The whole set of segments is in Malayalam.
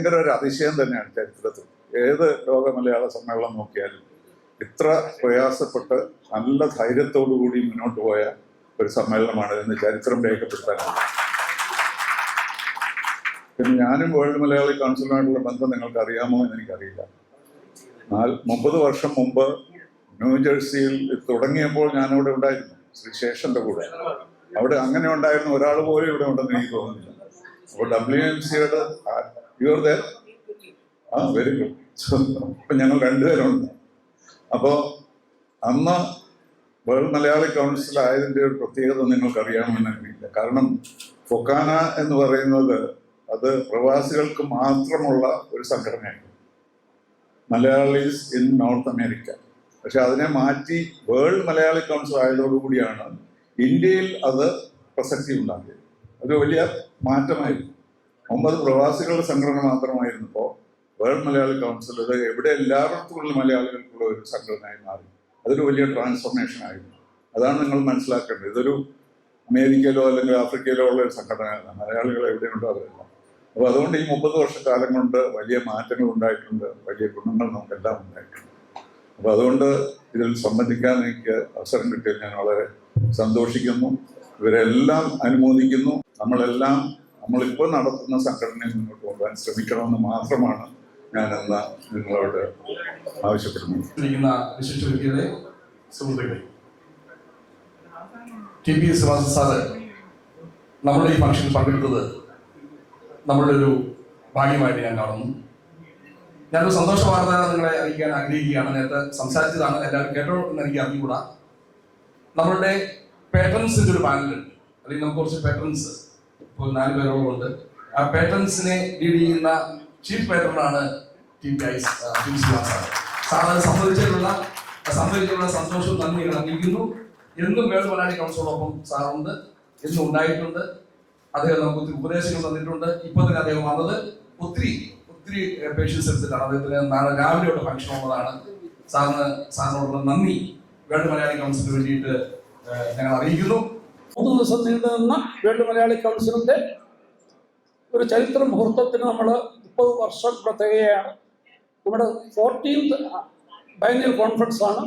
ഭയങ്കര ഒരു അതിശയം തന്നെയാണ് ചരിത്രത്തിൽ. ഏത് ലോക മലയാള സമ്മേളനം നോക്കിയാലും ഇത്ര പ്രയാസപ്പെട്ട് നല്ല ധൈര്യത്തോടു കൂടി മുന്നോട്ട് പോയ ഒരു സമ്മേളനമാണ് എന്ന് ചരിത്രം രേഖപ്പെടുത്താനാണ് പിന്നെ ഞാനും വേൾഡ് മലയാളി കൗൺസിലുമായിട്ടുള്ള ബന്ധം നിങ്ങൾക്ക് അറിയാമോ എന്ന് എനിക്കറിയില്ല. എന്നാൽ മുപ്പത് വർഷം മുമ്പ് ന്യൂജേഴ്സിയിൽ തുടങ്ങിയപ്പോൾ ഞാനിവിടെ ഉണ്ടായിരുന്നു ശ്രീ ശേഷന്റെ കൂടെ. അവിടെ അങ്ങനെ ഉണ്ടായിരുന്നു ഒരാൾ പോലും ഇവിടെ ഉണ്ടെന്ന് എനിക്ക് തോന്നുന്നില്ല. അപ്പോൾ ഡബ്ല്യു എം സിയുടെ യുവർ ദർ ആ വെരി ഗുഡ് അപ്പൊ ഞങ്ങൾ രണ്ടുപേരുണ്ട്. അപ്പോൾ അന്ന് വേൾഡ് മലയാളി കൗൺസിൽ ആയതിന്റെ ഒരു പ്രത്യേകത നിങ്ങൾക്ക് അറിയാമെന്ന് അറിയില്ല കാരണം ഫൊക്കാന എന്ന് പറയുന്നത് അത് പ്രവാസികൾക്ക് മാത്രമുള്ള ഒരു സംഘടനയാണ്. Malayalees in north America. പക്ഷെ അതിനെ മാറ്റി വേൾഡ് മലയാളി കൗൺസിൽ ആയതോടുകൂടിയാണ് ഇന്ത്യയിൽ അത് പ്രസക്തി ഉണ്ടാക്കിയത്. അത് വലിയ മാറ്റമായിരുന്നു. ഒമ്പത് പ്രവാസികളുടെ സംഘടന മാത്രമായിരുന്നപ്പോൾ വേൾഡ് മലയാളി കൗൺസിൽ അത് എവിടെ എല്ലാവർക്കുള്ള മലയാളികൾക്കുള്ള ഒരു സംഘടനയായി മാറി. അതൊരു വലിയ ട്രാൻസ്ഫോർമേഷൻ ആയിരുന്നു. അതാണ് നിങ്ങൾ മനസ്സിലാക്കേണ്ടത്. ഇതൊരു അമേരിക്കയിലോ അല്ലെങ്കിൽ ആഫ്രിക്കയിലോ ഉള്ള ഒരു സംഘടന മലയാളികൾ എവിടെയുണ്ടോ അവരെല്ലാം. അപ്പോൾ അതുകൊണ്ട് ഈ മുപ്പത് വർഷക്കാലം കൊണ്ട് വലിയ മാറ്റങ്ങൾ ഉണ്ടായിട്ടുണ്ട്. വലിയ ഗുണങ്ങൾ നമുക്കെല്ലാം ഉണ്ടായിട്ടുണ്ട്. അപ്പോൾ അതുകൊണ്ട് ഇതിൽ സംബന്ധിക്കാൻ എനിക്ക് അവസരം കിട്ടിയതിൽ ഞാൻ വളരെ സന്തോഷിക്കുന്നു. ഇവരെല്ലാം അനുമോദിക്കുന്നു. നമ്മളെല്ലാം നമ്മളിപ്പോൾ നടത്തുന്ന സംഘടനയെ മുന്നോട്ട് കൊണ്ടുപോകാൻ ശ്രമിക്കണമെന്ന് മാത്രമാണ് ഞാനെന്ന് നിങ്ങളോട് സുഹൃത്തുക്കളെ. ടി പി ശ്രീവാസൻ സാറ് നമ്മുടെ ഈ ഫംഗ്ഷനിൽ പങ്കെടുത്തത് നമ്മളുടെ ഒരു ഭാഗ്യമായിട്ട് ഞാൻ കാണുന്നു. ഞാനൊരു സന്തോഷ വാർത്ത നിങ്ങളെ അറിയിക്കാൻ ആഗ്രഹിക്കുകയാണ്. നേരത്തെ സംസാരിച്ചതാണ് എല്ലാവരും കേട്ടോ എന്ന് എനിക്ക് അറിഞ്ഞുകൂടാ. നമ്മളുടെ പേട്രൻസിന്റെ ഒരു പാനലുണ്ട് അല്ലെങ്കിൽ നമുക്ക് കുറച്ച് പേട്രൻസ് ഇപ്പോൾ നാല് പേരോളം ഉണ്ട് ആ പാറ്റേൺസിനെ ലീഡ് ചെയ്യുന്ന ചീഫ് പേട്രനാണ് ടി പി ഐ അത് സംബന്ധിച്ചിട്ടുള്ള സംബന്ധിച്ചിട്ടുള്ള സന്തോഷവും നന്ദിയും അറിയിക്കുന്നു എന്നും വേൾഡ് മലയാളി കൗൺസിലോടൊപ്പം സാറുണ്ട്. എന്നും ഉണ്ടായിട്ടുണ്ട്. അദ്ദേഹം നമുക്ക് ഒത്തിരി ഉപദേശങ്ങൾ തന്നിട്ടുണ്ട്. ഇപ്പൊ തന്നെ അദ്ദേഹം വന്നത് ഒത്തിരി ഒത്തിരി പേഷ്യൻസ് എടുത്തിട്ടാണ്. അദ്ദേഹത്തിന് നാളെ രാവിലെ ഉള്ള ഫംഗ്ഷൻ ഉള്ളതാണ്. സാറിന് സാറിനോടുള്ള നന്ദി. വേൾഡ് മലയാളി കൗൺസിലിന് വേണ്ടിയിട്ട് ഞങ്ങൾ അറിയിക്കുന്നു. മൂന്ന് ദിവസം നീണ്ടു നിന്ന വേൾഡ് മലയാളി കൗൺസിലിന്റെ ഒരു ചരിത്ര മുഹൂർത്തത്തിന് നമ്മൾ മുപ്പത് വർഷം തികയാണ് നമ്മുടെ ഫോർട്ടീൻത് ബൈനൽ കോൺഫറൻസ് ആണ്.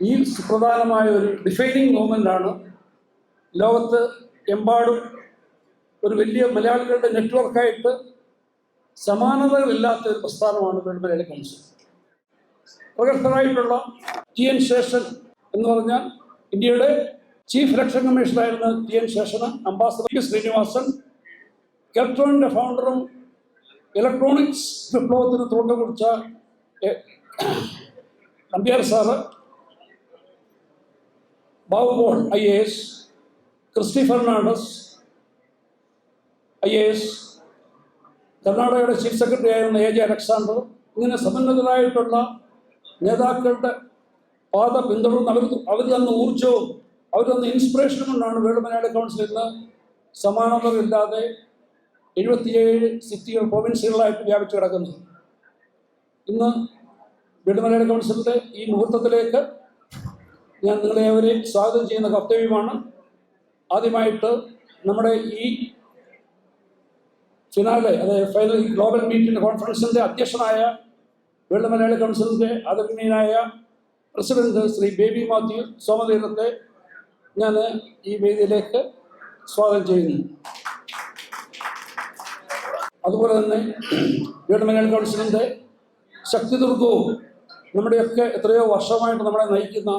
ഈ സുപ്രധാനമായ ഒരു ഡിഫൈനിങ് മൂവ്മെന്റ് ആണ്. ലോകത്ത് എമ്പാടും ഒരു വലിയ മലയാളികളുടെ നെറ്റ്വർക്കായിട്ട് സമാനതകളില്ലാത്ത ഒരു പ്രസ്ഥാനമാണ് വേൾഡ് മലയാളി കൗൺസിൽ. പ്രഗത്ഭരായിട്ടുള്ള ടി എൻ ശേഷൻ എന്ന് പറഞ്ഞാൽ ഇന്ത്യയുടെ ചീഫ് ഇലക്ഷൻ കമ്മീഷണറായിരുന്ന ടി എൻ ശേഷന് അംബാസഡർ പി. ശ്രീനിവാസൻ കെൽട്രോണിന്റെ ഫൗണ്ടറും ഇലക്ട്രോണിക്സ് വിപ്ലവത്തിന് തുടക്കം കുറിച്ച Nambiar sir Babu Paul I A S Christy Fernandez I A S കർണാടകയുടെ ചീഫ് സെക്രട്ടറി ആയിരുന്ന എ ജെ അലക്സാണ്ടർ ഇങ്ങനെ സമന്നതരായിട്ടുള്ള നേതാക്കളുടെ പാത പിന്തുടർന്ന് അവർ അവർ തന്ന ഊർജവും അവർ ഇൻസ്പിറേഷൻ കൊണ്ടാണ് മലയാളി കൗൺസിൽ ഇന്ന് സമാനതകളില്ലാതെ എഴുപത്തിയേഴ് സിറ്റികൾ പ്രൊവിൻസുകളായിട്ട് വ്യാപിച്ചു കിടക്കുന്നത്. ഇന്ന് വേൾഡ് മലയാളി കൗൺസിലിന്റെ ഈ മുഹൂർത്തത്തിലേക്ക് ഞാൻ നിങ്ങളെ അവരെ സ്വാഗതം ചെയ്യുന്ന കർത്തവ്യമാണ്. ആദ്യമായിട്ട് നമ്മുടെ ഈ ഫിനാലെ അതായത് ഫൈനൽ ഗ്ലോബൽ മീറ്റിംഗ് കോൺഫറൻസിന്റെ അധ്യക്ഷനായ വേൾഡ് മലയാളി കൗൺസിലിന്റെ ആദരണീയനായ പ്രസിഡന്റ് ശ്രീ ബേബി മാത്യു സോമതീരത്തെ ഞാൻ ഈ വേദിയിലേക്ക് സ്വാഗതം ചെയ്യുന്നു. അതുപോലെ തന്നെ വേൾഡ് കൗൺസിലിന്റെ കൗൺസിലിന്റെ ശക്തിദുർഗവും നമ്മുടെയൊക്കെ എത്രയോ വർഷമായിട്ട് നമ്മളെ നയിക്കുന്ന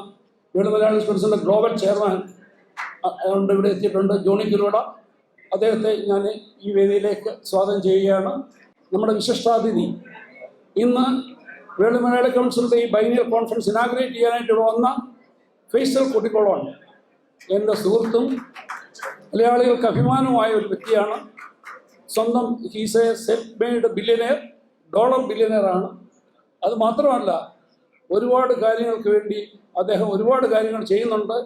വേൾഡ് മലയാളി കൗൺസിലിന്റെ ഗ്ലോബൽ ചെയർമാൻ ഉണ്ട് ഇവിടെ എത്തിയിട്ടുണ്ട് ജോണി കിലോട അദ്ദേഹത്തെ ഞാൻ ഈ വേദിയിലേക്ക് സ്വാഗതം ചെയ്യുകയാണ്. നമ്മുടെ വിശിഷ്ടാതിഥി ഇന്ന് വേൾഡ് മലയാളി കൗൺസിലിന്റെ ഈ ബൈനിയർ കോൺഫറൻസ് ഇനാഗ്രേറ്റ് ചെയ്യാനായിട്ട് വന്ന ഫേസൽ കുട്ടിക്കോളാണ്. എന്റെ സുഹൃത്തും മലയാളികൾക്ക് അഭിമാനമായ ഒരു വ്യക്തിയാണ്. സ്വന്തം he's a self made billionaire dollar ബില്യനെയറാണ് അത് മാത്രമല്ല ഒരുപാട് കാര്യങ്ങൾക്ക് വേണ്ടി അദ്ദേഹം ഒരുപാട് കാര്യങ്ങൾ ചെയ്യുന്നുണ്ട്.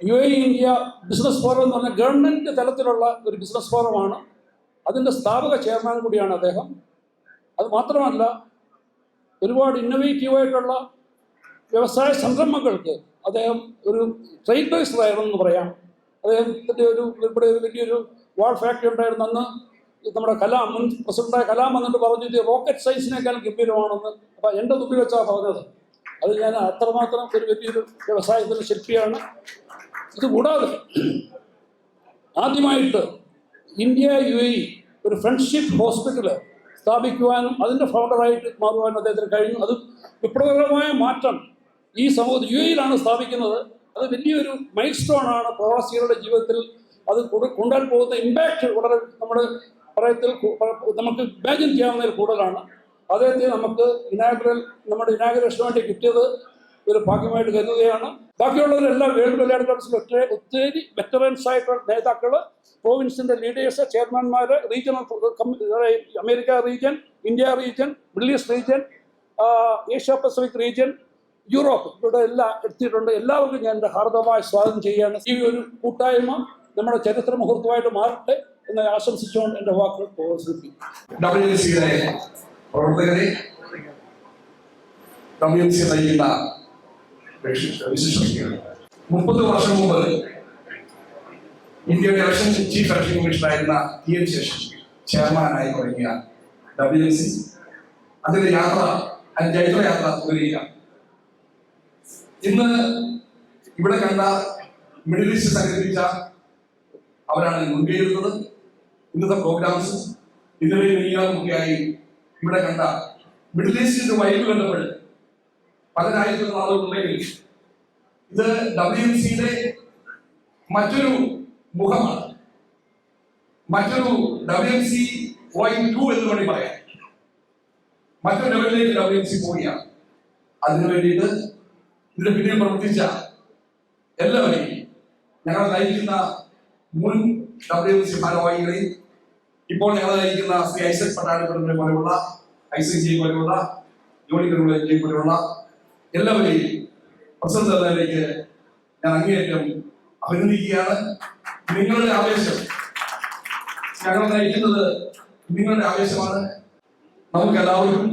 U A India business forum എന്ന് പറഞ്ഞാൽ ഗവൺമെന്റ് തലത്തിലുള്ള ഒരു ബിസിനസ് ഫോറമാണ് അതിന്റെ സ്ഥാപക ചെയർമാൻ കൂടിയാണ് അദ്ദേഹം. അത് മാത്രമല്ല ഒരുപാട് ഇന്നൊവേറ്റീവായിട്ടുള്ള വ്യവസായ സംരംഭങ്ങൾക്ക് അദ്ദേഹം ഒരു ട്രെയിൻ എന്ന് പറയാം. അദ്ദേഹത്തിന്റെ ഒരു ഇവിടെ ഒരു വലിയൊരു വാൾ ഫാക്ടറി ഉണ്ടായിരുന്നു. അന്ന് നമ്മുടെ കലാം മുൻ പ്രസിഡന്റായ കലാം വന്നിട്ട് പറഞ്ഞു ഇത് റോക്കറ്റ് സയൻസിനേക്കാൾ ഗംഭീരമാണെന്ന്. അപ്പം എന്റെ തുമ്പി വെച്ചാണ് പറഞ്ഞത്. അത് ഞാൻ അത്രമാത്രം ഒരു വലിയൊരു വ്യവസായത്തിന്റെ ശില്പിയാണ്. ഇത് കൂടാതെ ആദ്യമായിട്ട് ഇന്ത്യ യു എ ഒരു ഫ്രണ്ട്ഷിപ്പ് ഹോസ്പിറ്റൽ സ്ഥാപിക്കുവാനും അതിന്റെ ഫൗണ്ടറായിട്ട് മാറുവാനും അദ്ദേഹത്തിന് കഴിഞ്ഞു. അത് വിപ്ലവകരമായ മാറ്റം ഈ സമൂഹത്തിൽ യു എയിലാണ് സ്ഥാപിക്കുന്നത്. അത് വലിയൊരു മൈൽ സ്റ്റോൺ ആണ് പ്രവാസികളുടെ ജീവിതത്തിൽ. അത് കൊണ്ടാൽ പോകുന്ന ഇമ്പാക്റ്റ് വളരെ നമ്മുടെ പറയത്തിൽ കു- പ- നമുക്ക് ഇമാജിൻ ചെയ്യാവുന്നതിൽ കൂടുതലാണ്. അദ്ദേഹത്തെ നമുക്ക് ഇനാഗ്രൽ നമ്മുടെ ഇനാഗ്രേഷന് വേണ്ടി കിട്ടിയത് ഒരു ഭാഗ്യമായിട്ട് കരുതുകയാണ്. ബാക്കിയുള്ളവരെല്ലാം വേൾഡ് കല്യാണ കൗൺസിൽ ഒത്തിരി ഒത്തിരി വെറ്ററൻസ് ആയിട്ടുള്ള നേതാക്കൾ പ്രോവിൻസിന്റെ leaders ചെയർമാൻമാർ regional America region India region middle east region Asia Pacific region Europe ഇവിടെ എല്ലാം എത്തിയിട്ടുണ്ട് എല്ലാവർക്കും ഞാൻ എന്റെ ഹാർദമായ സ്വാഗതം ചെയ്യുകയാണ്. ഈ ഒരു കൂട്ടായ്മ നമ്മുടെ ചരിത്ര മുഹൂർത്തമായിട്ട് മാറട്ടെ എന്ന് ആശംസിച്ചുകൊണ്ട് എന്റെ വാക്കുകൾ പ്രവർത്തകരെ മുപ്പത് വർഷം മുമ്പ് ഇന്ത്യയുടെ ഇലക്ഷൻ ചീഫ് ഇലക്ഷൻ കമ്മീഷണറായിരുന്ന ടി എൻ ശേഷൻ ചെയർമാനായി തുടങ്ങിയ ഡബ്ല്യു എൻ സി അതിന്റെ യാത്ര അതിന്റെ ജൈത്രയാത്ര തുടരുകയാണ്. ഇന്ന് ഇവിടെ കണ്ട മിഡിൽ ഈസ്റ്റ് സംഘടിപ്പിച്ച അവരാണ് മുൻകൈയെടുത്തത്. ഇന്നത്തെ പ്രോഗ്രാംസ് ഇന്നലെ നീങ്ങാമൊക്കെയായി ഇവിടെ കണ്ട മിഡിൽ ഈസ്റ്റിന്റെ വൈബ് കണ്ടപ്പോൾ പലരായിരിക്കുന്ന ആളുകളുണ്ടെങ്കിൽ ഇത് ഡബ്ല്യു എം സിയുടെ മറ്റൊരു മുഖമാണ്. മറ്റൊരു ഡബ്ല്യു സി വൈ ടു എന്ന് വേണ്ടി പറയാം. മറ്റൊരു ലെവലിലേക്ക് ഡബ്ല്യു സി പോവുകയാണ്. അതിനു വേണ്ടിയിട്ട് ഇതിന് പിന്നിൽ പ്രവർത്തിച്ച എല്ലാവരെയും ഞങ്ങൾ നയിക്കുന്ന മുൻ ഡബ്ല്യു സി ഭാരവാഹികളെയും ഇപ്പോൾ ഞങ്ങൾ നയിക്കുന്ന ശ്രീ ഐസക് പട്ടാണിപ്പുറത്തിനെ പോലെയുള്ള ഐസക് ജി പോലെയുള്ള കരുള ജി പോലെയുള്ള എല്ലാവരെയും പ്രസിഡന്റ് തലത്തിലേക്ക് ഞാൻ അങ്ങേയറ്റം അഭിനന്ദിക്കുകയാണ്. നിങ്ങളുടെ ആവേശം ഞങ്ങൾ നയിക്കുന്നത് നിങ്ങളുടെ ആവേശമാണ്. നമുക്ക് എല്ലാവർക്കും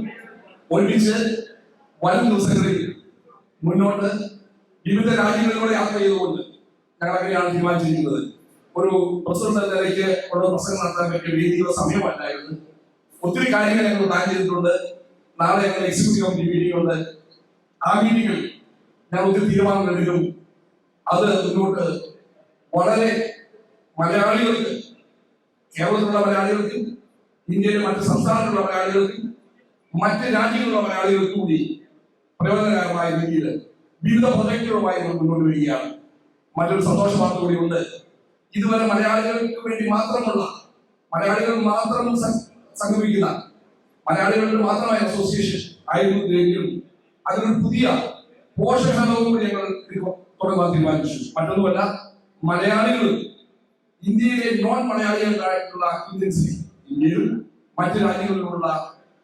ഒരുമിച്ച് വരും ദിവസങ്ങളിൽ മുന്നോട്ട് വിവിധ രാജ്യങ്ങളിലൂടെ യാത്ര ചെയ്തുകൊണ്ട് ഞങ്ങൾ അങ്ങനെയാണ് തീരുമാനിച്ചിരിക്കുന്നത്. ഒരു പ്രസിഡന്റ് എന്ന നിലയ്ക്ക് ഉള്ള പ്രസംഗം നടത്താൻ പറ്റിയ രീതിയിലുള്ള സമയമല്ലായിരുന്നു. ഒത്തിരി കാര്യങ്ങൾ ഞങ്ങൾ പ്ലാൻ ചെയ്തിട്ടുണ്ട് നാളെ ഞങ്ങൾ എക്സിക്യൂട്ടീവ് കമ്മിറ്റി മീറ്റിംഗ് ഉണ്ട്. ആ മീറ്റിംഗിൽ ഞങ്ങൾ ഒത്തിരി തീരുമാനങ്ങൾ എടുക്കും. അത് മുന്നോട്ട് വളരെ മലയാളികൾക്ക് കേരളത്തിലുള്ള മലയാളികൾക്കും ഇന്ത്യയിലെ മറ്റ് സംസ്ഥാനങ്ങളിലുള്ള മലയാളികൾക്കും മറ്റ് രാജ്യങ്ങളിലുള്ള മലയാളികൾക്കും കൂടി പ്രയോജനകരമായ രീതിയിൽ വിവിധ പ്രൊജക്ടുകളുമായി മുന്നോട്ട് വരികയാണ് മറ്റൊരു സന്തോഷ വാർത്ത ഉണ്ട്. ഇതുവരെ മലയാളികൾക്ക് വേണ്ടി മാത്രമുള്ള മലയാളികൾ മാത്രം സംഗമിക്കുന്ന മലയാളികളുടെ മാത്രമായ അസോസിയേഷൻ ആയിരുന്നു ഇതെങ്കിലും അതിനൊരു പുതിയ പോഷകവും കൂടി ഞങ്ങൾ തുടങ്ങാൻ തീരുമാനിച്ചു. മറ്റൊന്നുമല്ല മലയാളികൾ ഇന്ത്യയിലെ നോൺ മലയാളികളായിട്ടുള്ള ഇന്ത്യൻസ് ഇന്ത്യയിലും മറ്റു രാജ്യങ്ങളിലുള്ള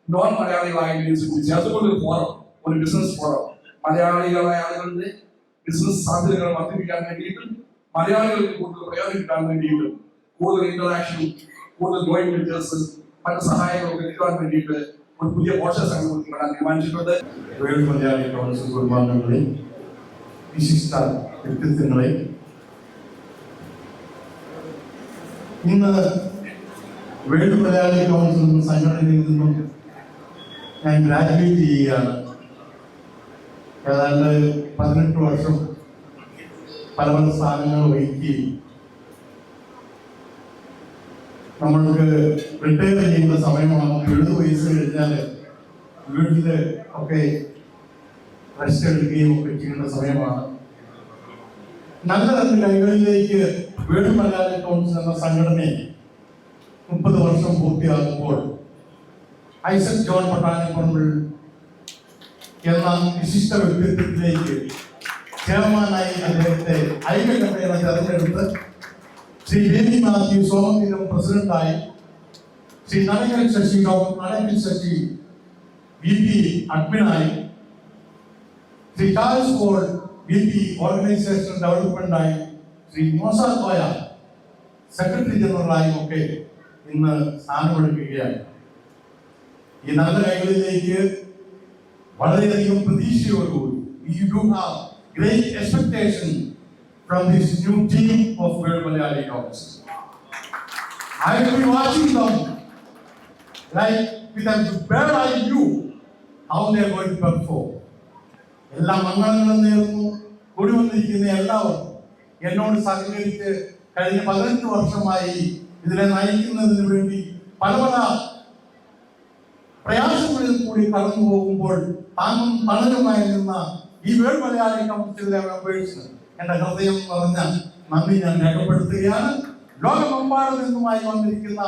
നോൺ മലയാളികളായ ഇന്ത്യൻസ് കൂടി ചേർത്തുകൊണ്ട് ഒരു ഫോറം ഒരു ബിസിനസ് ഫോറം മലയാളികളായ ആളുകളുടെ ബിസിനസ് സാധ്യതകൾ വർദ്ധിപ്പിക്കാൻ വേണ്ടിയിട്ടും മലയാളികൾക്ക് കൂടുതൽ പ്രയോജനം കിട്ടാൻ വേണ്ടിയിട്ടും കൂടുതൽ ഇന്ററാക്ഷൻ കൂടുതൽ ജോയിന്റ് വെഞ്ചേഴ്സ് മറ്റ് സഹായങ്ങളൊക്കെ കിട്ടാൻ വേണ്ടിയിട്ട് ഒരു പുതിയ മോശ സംഘം കൊണ്ടുവരാൻ തീരുമാനിച്ചിട്ടുണ്ട്. വേൾഡ് മലയാളി കൗൺസിൽ കുടുംബാംഗങ്ങളെ വിശിഷ്ട വ്യക്തിത്വങ്ങളെ ഇന്ന് വേൾഡ് മലയാളി കൗൺസിൽ സംഘടനയിൽ നിന്നും ഞാൻ ഗ്രാജുവേറ്റ് ചെയ്യുകയാണ്. ഏതാണ്ട് പതിനെട്ട് വർഷം പല പല സ്ഥാനങ്ങൾ വഹിക്കുകയും നമ്മൾക്ക് റിട്ടയർ ചെയ്യുന്ന സമയമാണ് എഴുപത് വയസ്സ് കഴിഞ്ഞാൽ വീട്ടിൽ ഒക്കെ റെസ്റ്റ് എടുക്കുകയും ഒക്കെ ചെയ്യേണ്ട സമയമാണ്. നല്ല രണ്ട് കൈകളിലേക്ക് വീട് മലയാളി കൗൺസിൽ എന്ന സംഘടനയെ മുപ്പത് വർഷം പൂർത്തിയാകുമ്പോൾ ഐസക് ജോൺ പട്ടാണിപ്പറമ്പിൽ എന്ന വിശിഷ്ട വ്യക്തിത്വത്തിലേക്ക് ചെയർമാനായി അദ്ദേഹത്തെ ഐക്യകണ്ഠേന തെരഞ്ഞെടുത്ത് ശ്രീ ബേബി മാത്യു സോമതീരം പ്രസിഡന്റായി Shri Nadakkal Sasi doctor Nadakkal Sasi V P അഡ്മിനായി. Shri Charles Paul V P organisation ഡെവലപ്മെന്റായി Shri Mosad Koya secretary ജനറലായും ഒക്കെ ഇന്ന് സ്ഥാനമെടുക്കുകയാണ്. ഈ നല്ല കൈകളിലേക്ക് വളരെയധികം പ്രതീക്ഷയോടുകൂടി we do have great expectation from this new team of World Malayali Council. I will be watching them like with a where are you, how they are going to perform. എല്ലാ മംഗളങ്ങളും നേർന്നു കൂടി വന്നിരിക്കുന്ന എല്ലാവർക്കും എന്നോട് സഹകരിച്ച് കഴിഞ്ഞ പതിനെട്ട് വർഷമായി ഇതിനെ നയിക്കുന്നതിന് വേണ്ടി പല പല പ്രയാസങ്ങളിൽ കൂടി കടന്നു പോകുമ്പോൾ താങ്ങും തണലുമായി നിന്ന ഈ വേൾ മലയാളി കൗൺസിലിലെ മെമ്പേഴ്സ് എന്റെ ഹൃദയം നിറഞ്ഞ നന്ദി ഞാൻ രേഖപ്പെടുത്തുകയാണ്. ലോകമെമ്പാടും നിന്നുമായി വന്നിരിക്കുന്ന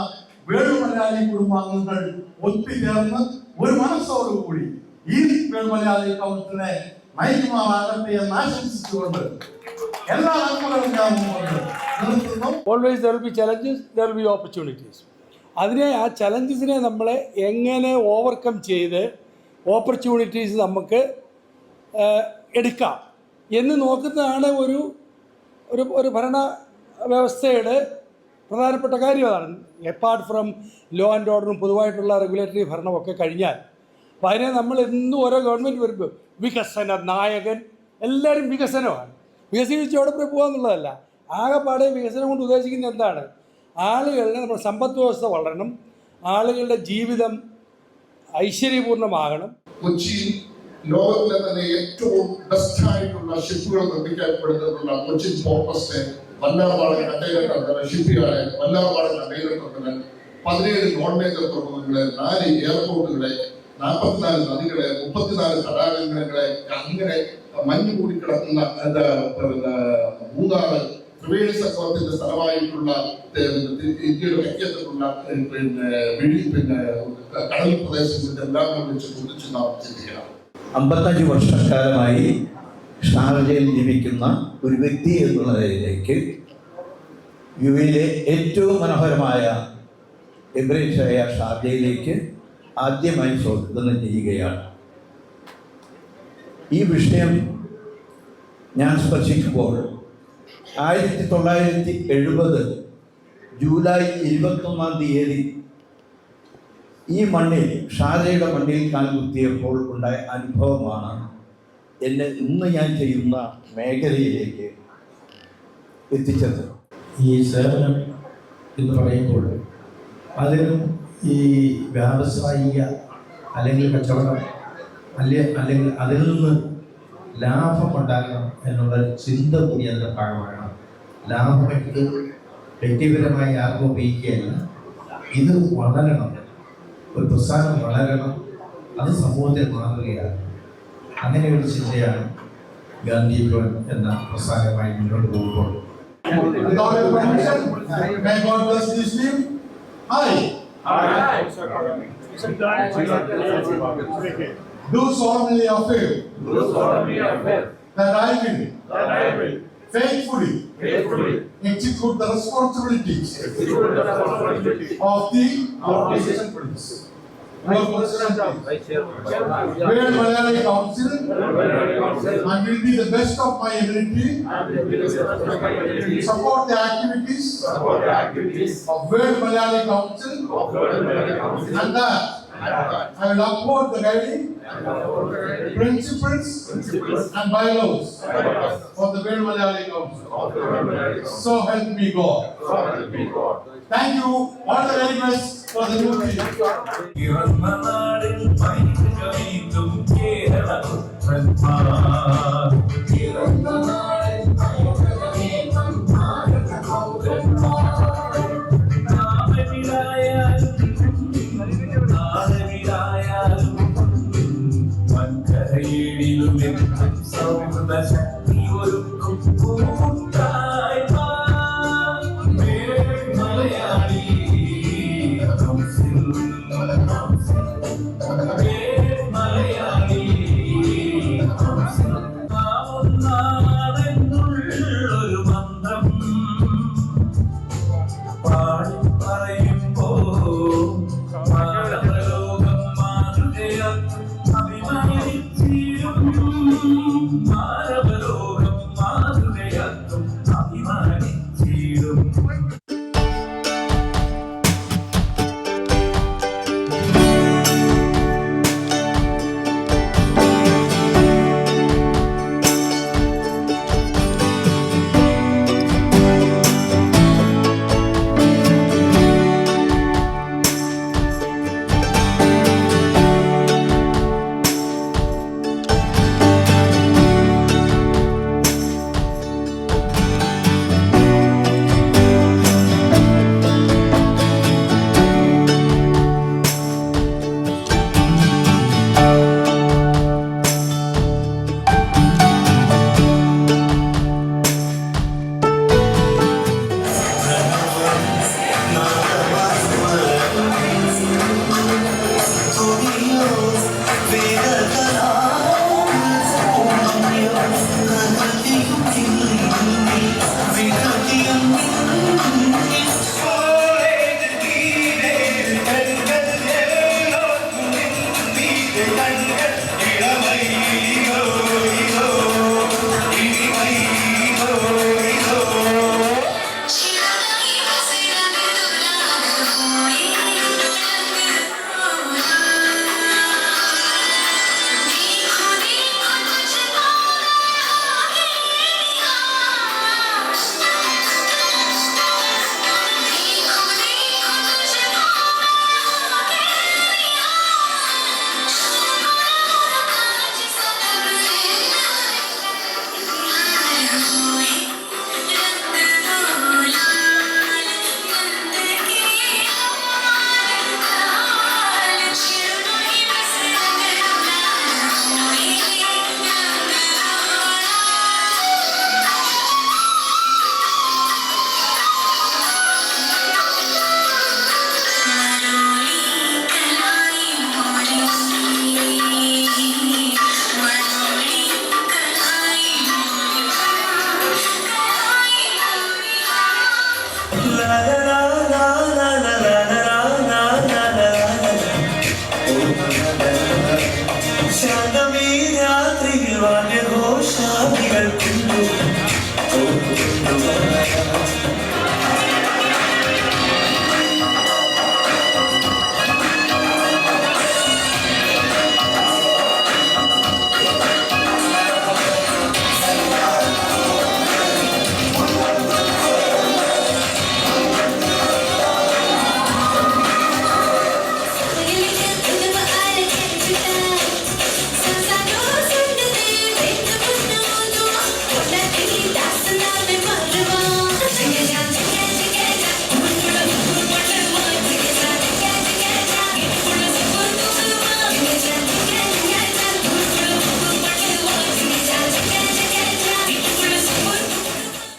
വേൾ മലയാളി കുടുംബാംഗങ്ങൾ ഒത്തുചേർന്ന് ഒരു മനസ്സോടുകൂടി ഈ വേൾ മലയാളി കൗൺസിലിനെ നയിക്കുമാറാകട്ടെ എന്ന് ആശംസിച്ചുകൊണ്ട് എല്ലാ നന്മകളും always there be challenges opportunities അതിനെ ആ ചലഞ്ചസിനെ നമ്മൾ എങ്ങനെ ഓവർകം ചെയ്ത് ഓപ്പർച്യൂണിറ്റീസ് നമുക്ക് എടുക്കാം എന്ന് നോക്കുന്നതാണ് ഒരു ഒരു ഒരു ഭരണ വ്യവസ്ഥയുടെ പ്രധാനപ്പെട്ട കാര്യം. അതാണ് എപ്പാർട്ട് ഫ്രം ലോ ആൻഡ് ഓർഡറും പൊതുവായിട്ടുള്ള റെഗുലേറ്ററി ഭരണമൊക്കെ കഴിഞ്ഞാൽ അപ്പോൾ അതിനെ നമ്മൾ എന്നും ഓരോ ഗവൺമെന്റ് വരുമ്പോൾ വികസന നായകൻ എല്ലാവരും വികസനമാണ്. വികസിപ്പിച്ച് അവിടെ പോയി പോകാന്നുള്ളതല്ല. ആകെപ്പാടെ വികസനം കൊണ്ട് ഉദ്ദേശിക്കുന്നത് എന്താണ്? ആളുകളുടെ നമ്മുടെ സമ്പദ് വ്യവസ്ഥ വളരണം ആളുകളുടെ ജീവിതം ഐശ്വര്യപൂർണമാകണം കൊച്ചി ലോകത്തിലെ തന്നെ ഏറ്റവും ബെസ്റ്റ് ആയിട്ടുള്ള ഷിപ്പുകൾ നിർമ്മിക്കപ്പെടുന്നതിനുള്ള കൊച്ചിൻ പോർട്ടസിനെ വല്ലാർപാട് പതിനേഴ് നോൺ തുറമുഖങ്ങളെ നാല് എയർപോർട്ടുകളെ നാൽപ്പത്തിനാല് നദികളെ മുപ്പത്തിനാല് തടാകങ്ങളെ അങ്ങനെ മഞ്ഞ് കൂടി കിടക്കുന്ന മൂന്നാറ് ത്രിവേണി ചക്രത്തിന്റെ സ്ഥലമായിട്ടുള്ള ഇന്ത്യയുടെ ഏഹ്, പിന്നെ പിന്നെ കടൽ പ്രദേശങ്ങളുടെ എല്ലാം വെച്ച് കുറിച്ച് നാം ചിന്തിക്കണം അമ്പത്തഞ്ച് വർഷക്കാലമായി ഷാർജയിൽ ജീവിക്കുന്ന ഒരു വ്യക്തി എന്നുള്ള നിലയിലേക്ക് യു എയിലെ ഏറ്റവും മനോഹരമായ എബ്രേഷായ ഷാർജയിലേക്ക് ആദ്യമായി സ്വാഗതം ചെയ്യുകയാണ്. ഈ വിഷയം ഞാൻ സ്പർശിക്കുമ്പോൾ ആയിരത്തി തൊള്ളായിരത്തി എഴുപത് ജൂലൈ ഇരുപത്തൊന്നാം തീയതി ഈ മണ്ണിൽ ഷാജയുടെ മണ്ണിൽ കാൽകുത്തിയപ്പോൾ ഉണ്ടായ അനുഭവമാണ് എന്നെ ഇന്ന് ഞാൻ ചെയ്യുന്ന മേഖലയിലേക്ക് എത്തിച്ചത്. ഈ സേവനം എന്ന് പറയുമ്പോൾ അതിലും ഈ വ്യാവസായിക അല്ലെങ്കിൽ കച്ചവടം അല്ലെ അല്ലെങ്കിൽ അതിൽ നിന്ന് ലാഭം ഉണ്ടാക്കണം എന്നുള്ള ചിന്ത കൂടി അതിന്റെ ഭാഗമാണ്. ലാഭം എനിക്ക് വ്യക്തിപരമായി ആർക്കും ഉപയോഗിക്കുകയല്ല ഇത് വളരണം ഒരു പ്രസ്ഥാനം വളരണം അത് സമൂഹത്തിൽ മാതൃകയാണ് അങ്ങനെ ഒരു ചിന്തയാണ് ഗാന്ധി ഭവൻ എന്ന പ്രസ്ഥാനമായി മുന്നോട്ട് പോകുമ്പോൾ your permission, may God bless this name. I. Do solemnly affirm. That I will. Faithfully. Execute the responsibilities. Of the. Your personality. Where Malayali Council. And will be the best of my ability. To support the activities. Of World Malayali Council. And that. I will uphold the guiding. Principles. And bylaws. Of the World Malayali Council. So help me God. Thank you. All the very best for the new team. ശക്തി ഒരുക്കും കൂട്ടായ്മ. മലയാളി മലയാളി നാമെന്നാടെന്നുള്ളൊരു മന്ത്രം പാടി പറയുമ്പോ മാനവലോകം മാതൃകയാക്കും